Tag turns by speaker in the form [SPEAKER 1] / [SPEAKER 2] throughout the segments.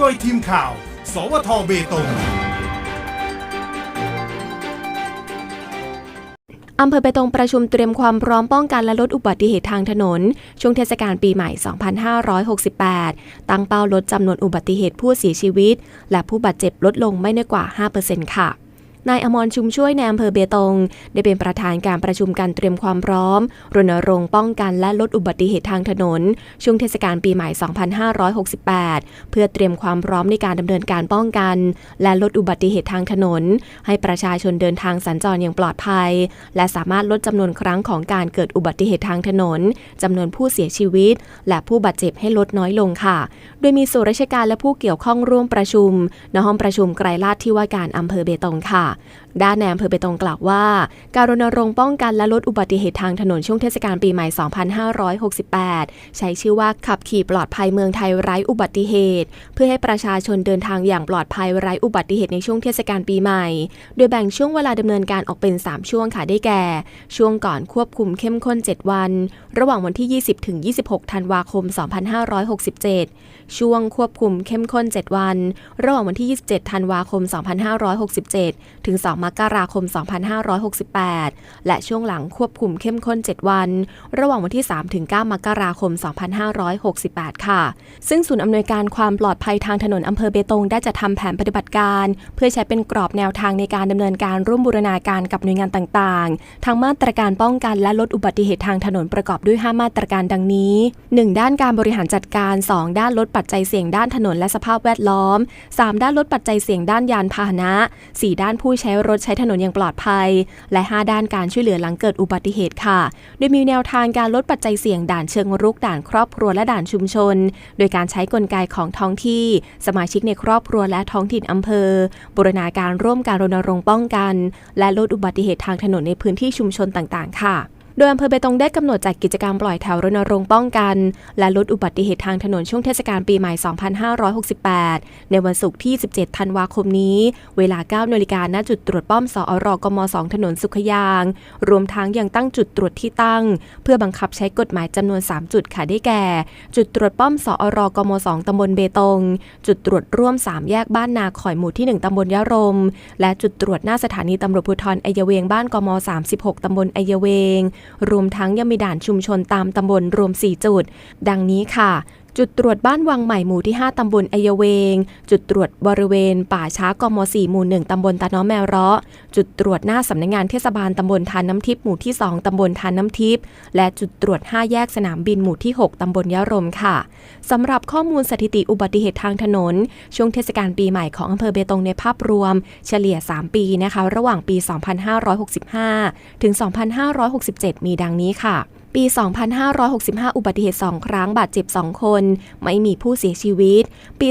[SPEAKER 1] โดยทีมข่าว สวทเบตง
[SPEAKER 2] อำเภอเบตงประชุมเตรียมความพร้อมป้องกันและลดอุบัติเหตุทางถนน ช่วงเทศกาลปีใหม่ 2568 ตั้งเป้าลดจำนวนอุบัติเหตุผู้เสียชีวิต และผู้บาดเจ็บลดลงไม่น้อยกว่า 5%ค่ะ นายอมรชุมช่วยในอำเภอเบตง ได้เป็นประธานการประชุมการเตรียมความพร้อม รณรงค์ป้องกันและลดอุบัติเหตุทางถนน ช่วงเทศกาลปีใหม่ 2568 เพื่อเตรียมความพร้อมในการดำเนินการป้องกัน และลดอุบัติเหตุทางถนน ให้ประชาชนเดินทางสัญจรอย่างปลอดภัย และสามารถลดจำนวนครั้งของการเกิดอุบัติเหตุทางถนนจำนวนผู้เสียชีวิต และผู้บาดเจ็บให้ลดน้อยลงค่ะ โดยมีส่วนราชการและผู้เกี่ยวข้องร่วมประชุมณห้องประชุมไกรลาดที่ว่าการอำเภอเบตงค่ะด้านในอำเภอเบตงกล่าวว่า การรณรงค์ป้องกันและลดอุบัติเหตุทางถนนช่วงเทศกาลปีใหม่ 2568 ใช้ชื่อว่าขับขี่ปลอดภัยเมืองไทยไร้อุบัติเหตุ เพื่อให้ประชาชนเดินทางอย่างปลอดภัยไร้อุบัติเหตุในช่วงเทศกาลปีใหม่ โดยแบ่งช่วงเวลาดำเนินการออกเป็น 3 ช่วงค่ะได้แก่ ช่วงก่อนควบคุมเข้มข้น 7 วัน ระหว่างวันที่ 20ถึง26 ธันวาคม 2567 ช่วงควบคุมเข้มข้น 7 วัน ระหว่างวันที่ 27 ธันวาคม 2567ถึง 2 มกราคม 2568 และช่วงหลังควบคุมเข้มข้น 7 วัน ระหว่างวันที่ 3 ถึง 9 มกราคม 2568 ค่ะ ซึ่งศูนย์อำนวยการความปลอดภัยทางถนนอำเภอเบตงได้จะทำแผนปฏิบัติการ เพื่อใช้เป็นกรอบแนวทางในการดำเนินการร่วมบูรณาการกับหน่วยงานต่างๆ ทั้งมาตรการป้องกันและลดอุบัติเหตุทางถนนประกอบด้วย 5 มาตรการดังนี้ 1. ด้านการบริหารจัดการ 2 ด้านลดปัจจัยเสี่ยงด้านถนนและสภาพแวดล้อม 3 ด้านลดปัจจัยเสี่ยงด้านยานพาหนะ 4 ด้านผู้ใช้รถใช้ถนนอย่างปลอดภัย และ 5 ด้านการช่วยเหลือหลังเกิดอุบัติเหตุค่ะ โดยมีแนวทางการลดปัจจัยเสี่ยงด่านเชิงรุกด่านครอบครัวและด่านชุมชน โดยการใช้กลไกของท้องที่ สมาชิกในครอบครัวและท้องถิ่นอำเภอ บูรณาการร่วมการรณรงค์ป้องกัน และลดอุบัติเหตุทางถนนในพื้นที่ชุมชนต่างๆ ค่ะ โดยอำเภอเบตงได้กำหนดจัดกิจกรรมปล่อยแถวรณรงค์ป้องกัน และลดอุบัติเหตุทางถนนช่วงเทศกาลปีใหม่ 2568 ในวันศุกร์ที่ 17 ธันวาคมนี้ เวลา 9 นาฬิกาณจุดตรวจป้อมสอรกม 2 ถนนสุขยาง รวมทั้งยังตั้งจุดตรวจที่ตั้ง เพื่อบังคับใช้กฎหมายจำนวน 3 จุดค่ะได้แก่ จุดตรวจป้อมสอรกม 2 ตำบลเบตง จุดตรวจร่วม 3 แยกบ้านนาข่อยหมู่ที่ 1 ตำบลยะรม และจุดตรวจหน้าสถานีตำรวจภูธรไอยเวงบ้านกม 36 ตำบลไอยเวงรวมทั้งยังมีด่านชุมชนตามตำบลรวม 4 จุด ดังนี้ค่ะ จุดตรวจบ้านวังใหม่หมู่ที่ 5 ตำบลไอยเวง จุดตรวจบริเวณ ป่าช้ากม4หมู่ 1 ตำบลตาน้อแมวเราะ จุดตรวจหน้าสำนักงานเทศบาลตำบลทานน้ำทิพย์หมู่ที่ 2 ตำบลทานน้ำทิพย์ และจุดตรวจ 5 แยกสนามบินหมู่ที่ 6 ตำบลยะรมค่ะ สำหรับข้อมูลสถิติอุบัติเหตุทางถนน ช่วงเทศกาลปีใหม่ของอำเภอเบตงในภาพรวม เฉลี่ย 3 ปีนะคะ ระหว่างปี 2565 ถึง 2567 มีดังนี้ค่ะ 2565 อุบัติเหตุ 2 ครั้ง บาดเจ็บ 2 คน ไม่มีผู้เสียชีวิต ปี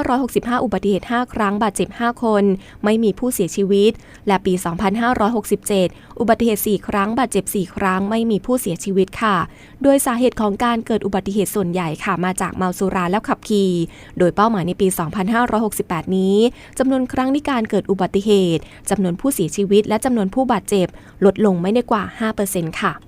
[SPEAKER 2] 2565 อุบัติเหตุ 5 ครั้ง บาดเจ็บ 5 คน ไม่มีผู้เสียชีวิต และปี 2567 อุบัติเหตุ 4 ครั้ง บาดเจ็บ 4 ครั้ง ไม่มีผู้เสียชีวิตค่ะ โดยสาเหตุของการเกิดอุบัติเหตุส่วนใหญ่ค่ะ มาจากเมาสุราแล้วขับขี่ โดยเป้าหมายในปี 2568 นี้จำนวนครั้งในการเกิดอุบัติเหตุจำนวนผู้เสียชีวิต และจำนวนผู้บาดเจ็บ ลดลงไม่ได้กว่า 5%ค่ะ